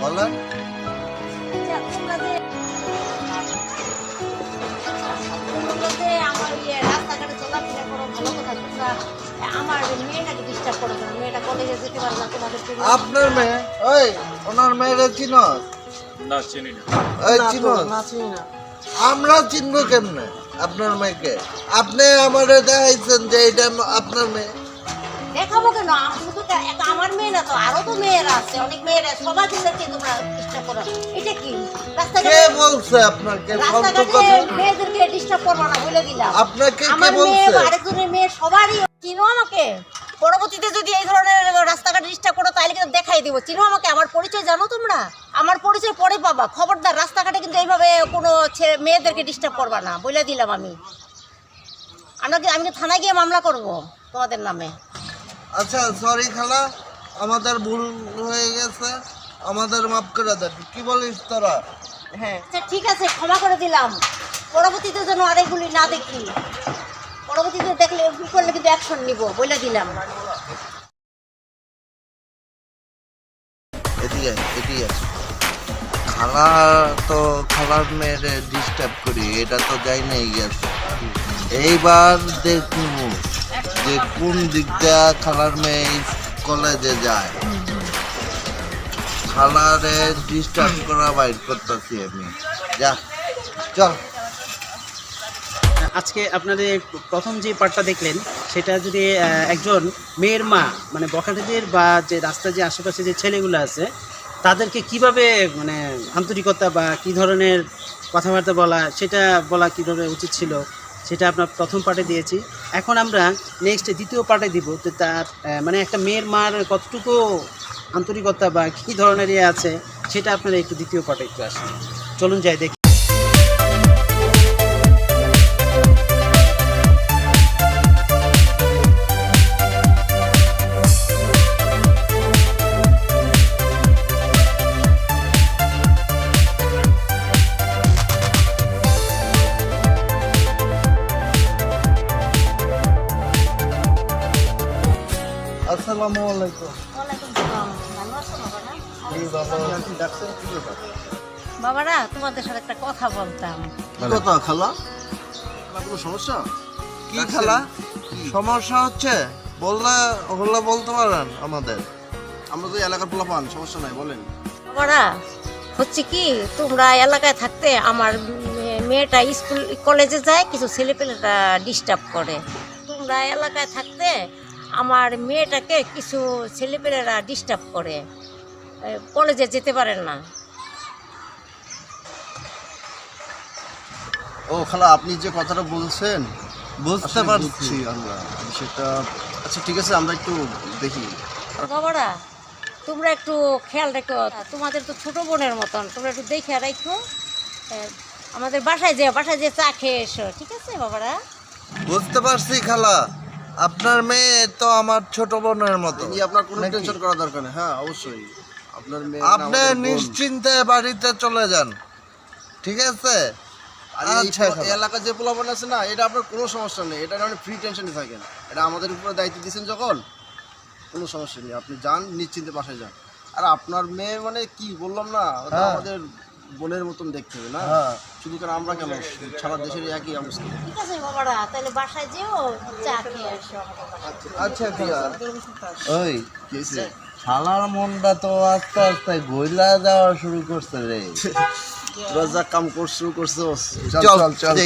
বলেন আচ্ছা, তোমরা যে- তোমরা যে আমার ইয়ে রাস্তাঘাটে চলাফেরা করো, ভালো কথা। তোমরা আমার মেয়েটাকে ডিস্টার্ব করো কেন? মেয়েটা কলেজে যেতে পারে না তোমাদেরকে আপনার মেয়ে ওই ওনার মেয়েরা চিনো? না চিনি না। ওই চিনো আমরা চিনবো কেমনে আপনার মেয়েকে? আপনি আমারে দেখাইছেন যে এটা আপনার মেয়ে। দেখাবো কেন? এটা আমার মেয়ে না তো আরও তো মেয়েরা আছে অনেক মেয়েরা সবাইকে তোমরা করো? এটা কি? কে রাস্তাঘাটে বলছে আপনাকে? রাস্তাঘাটে মেয়েদেরকে ডিস্টার্ব করব না বলে দিলাম। আপনাকে কে বলছে? আরেকজনের মেয়ে সবারই চিনো আমাকে? পরবর্তীতে যদি এই ধরনের রাস্তাঘাটে ডিস্টার্ব করো তাহলে কিন্তু দেখাই দিব। চিনো আমাকে? আমার পরিচয় জানো তোমরা? আমার পরিচয় পরে পাবা। খবরদার রাস্তাঘাটে কিন্তু এইভাবে কোনো ছেলে মেয়েদেরকে ডিস্টার্ব করবা না বলে দিলাম আমি। আমরা আমি থানায় গিয়ে মামলা করব তোমাদের নামে। আচ্ছা সরি খালা আমাদের ভুল হয়ে গেছে। আমাদের মাফ করে দেন। কি বলিস তোরা? হ্যাঁ। আচ্ছা ঠিক আছে ক্ষমা করে দিলাম। পরবর্তীতে যেন আর এগুলি না দেখি। পরবর্তীতে দেখলে এগুলি করলে কিন্তু অ্যাকশন নিব বলে দিলাম। এদিকে এদিকে খালা তো খালার মেয়েরে ডিস্টার্ব করি এটা তো যাই নাই গেছে এইবার দেখব। যে কোন দিকটা খালার মেয়ে কলেজে যায়। খালারে ডিস্টার্ব করা বাইর করতেছি আমি। যা, চল। আজকে আপনাদের প্রথম যে পার্টটা দেখলেন, সেটা যদি একজন মেয়ের মা মানে বখাটেদের বা যে রাস্তার যে আশেপাশে যে ছেলেগুলো আছে, তাদেরকে কীভাবে মানে আন্তরিকতা বা কি ধরনের কথাবার্তা বলা, সেটা বলা কীভাবে উচিত ছিল? সেটা আপনার প্রথম পার্টে দিয়েছি। এখন আমরা নেক্সট দ্বিতীয় পার্টে দিব। তো তার মানে একটা মেয়ের মার কতটুকু আন্তরিকতা বা কী ধরনের ইয়ে আছে, সেটা আপনারা একটু দ্বিতীয় পার্টে একটু আসুন। চলুন যাই দেখি। আসসালামু আলাইকুম। বাবারা? তোমাদের সাথে একটা কথা বলতাম। কথা খালা? কোনো সমস্যা? কি খালা? সমস্যা হচ্ছে বললে হলে বলতে পারেন আমাদের। আমরা তো এলাকার পোলাপান সমস্যা নাই বলেন। বাবারা হচ্ছে কি তোমরা এলাকায় থাকতে আমার মেয়েটা স্কুল কলেজে যায় কিছু ছেলেপেলেরা ডিস্টার্ব করে। তোমরা এলাকায় থাকতে আমার মেয়েটাকে কিছু ছেলেপেলেরা ডিস্টার্ব করে। কলেজে যেতে পারেন না। ও খালা আপনি যে কথাটা বলছেন বুঝতে পারছি। আমরা। সেটা আচ্ছা ঠিক আছে আমরা একটু দেখি। বাবারা তোমরা একটু খেয়াল রেখো। তোমাদের তো ছোট বোনের মতন তোমরা একটু দেখে রাখো। আমাদের বাসায় যে বাসায় যে চা খেয়ে এসো ঠিক আছে বাবারা? বুঝতে পারছি খালা। আপনার মেয়ে তো আমার ছোট বোনের মতো। আপনার কোনো টেনশন করা দরকার নেই। হ্যাঁ অবশ্যই। আপনার মেয়ে আপনি। নিশ্চিন্তে বাড়িতে চলে যান। ঠিক আছে? আচ্ছা, যে পোলাপান আছে না এটা আপনার কোনো সমস্যা নেই। এটা আপনি ফ্রি টেনশনে থাকেন। এটা আমাদের উপরে দায়িত্ব দিয়েছেন যখন কোনো সমস্যা নেই। আপনি যান নিশ্চিন্তে বাসায় যান। আর আপনার মেয়ে মানে কি বললাম না হ্যাঁ। আমাদের বোনের মতন দেখতে হবে না? হ্যাঁ। শুধু কেন আমরা কেন? সারা দেশের একই অবস্থা। ঠিক আছে বাবারা তাহলে বাসায় যেও চা খেয়ে এসো আচ্ছা দিয়া ওই শালার মনটা তো আস্তে আস্তে গইলা যাওয়া শুরু করছে রে। তোরা যা কাম করছ করছ। চল চল চল